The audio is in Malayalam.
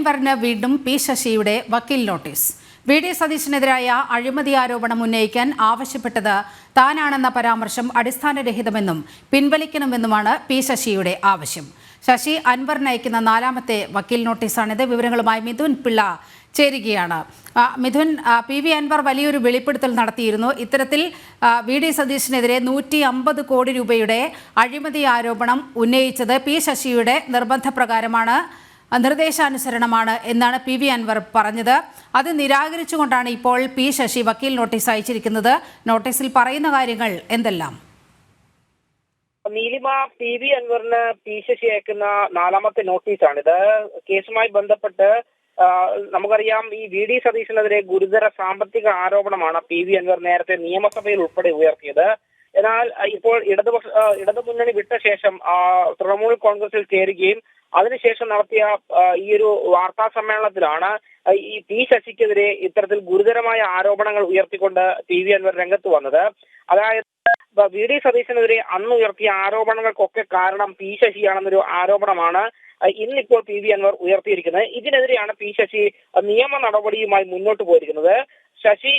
അൻവറിന് വീണ്ടും പി ശശിയുടെ വക്കീൽ നോട്ടീസ്. വി ഡി സതീശനെതിരായ അഴിമതി ആരോപണം ഉന്നയിക്കാൻ ആവശ്യപ്പെട്ടത് താനാണെന്ന പരാമർശം അടിസ്ഥാനരഹിതമെന്നും പിൻവലിക്കണമെന്നുമാണ് പി ശശിയുടെ ആവശ്യം. ശശി അൻവർ അയക്കുന്ന നാലാമത്തെ വക്കീൽ നോട്ടീസാണിത്. വിവരങ്ങളുമായി മിഥുൻ പിള്ള ചേരുകയാണ്. മിഥുൻ പി വി അൻവർ വലിയൊരു വെളിപ്പെടുത്തൽ നടത്തിയിരുന്നു. ഇത്തരത്തിൽ വി ഡി സതീശിനെതിരെ നൂറ്റി അമ്പത് കോടി രൂപയുടെ അഴിമതി ആരോപണം ഉന്നയിച്ചത് പി ശശിയുടെ നിർബന്ധപ്രകാരമാണ്. നിർദ്ദേശാനുസരണമാണ് എന്നാണ് പി വി അൻവർ പറഞ്ഞത്. അത് നിരാകരിച്ചുകൊണ്ടാണ് ഇപ്പോൾ പി ശശി വക്കീൽ നോട്ടീസ് അയച്ചിരിക്കുന്നത്. നോട്ടീസിൽ പറയുന്ന കാര്യങ്ങൾ എന്തെല്ലാം? നീലിമ പി വി അൻവറിന് പി ശശി അയക്കുന്ന നാലാമത്തെ നോട്ടീസാണിത്. കേസുമായി ബന്ധപ്പെട്ട് നമുക്കറിയാം ഈ വി ഡി സതീശനെതിരെ ഗുരുതര സാമ്പത്തിക ആരോപണമാണ് പി വി അൻവർ നേരത്തെ നിയമസഭയിൽ ഉൾപ്പെടെ ഉയർത്തിയത്. എന്നാൽ ഇപ്പോൾ ഇടതുപക്ഷ ഇടതുമുന്നണി വിട്ട ശേഷം തൃണമൂൽ കോൺഗ്രസിൽ ചേരുകയും അതിനുശേഷം നടത്തിയ ഈ ഒരു വാർത്താ സമ്മേളനത്തിലാണ് ഈ പി ശശിക്കെതിരെ ഇത്തരത്തിൽ ഗുരുതരമായ ആരോപണങ്ങൾ ഉയർത്തിക്കൊണ്ട് പി വി അൻവർ രംഗത്ത് വന്നത്. അതായത് വി ഡി സതീശനെതിരെ അന്ന് ഉയർത്തിയ ആരോപണങ്ങൾക്കൊക്കെ കാരണം പി ശശിയാണെന്നൊരു ആരോപണമാണ് ഇന്നിപ്പോൾ പി വി അൻവർ ഉയർത്തിയിരിക്കുന്നത്. ഇതിനെതിരെയാണ് പി ശശി നിയമ നടപടിയുമായി മുന്നോട്ട് പോയിരിക്കുന്നത്. ശശി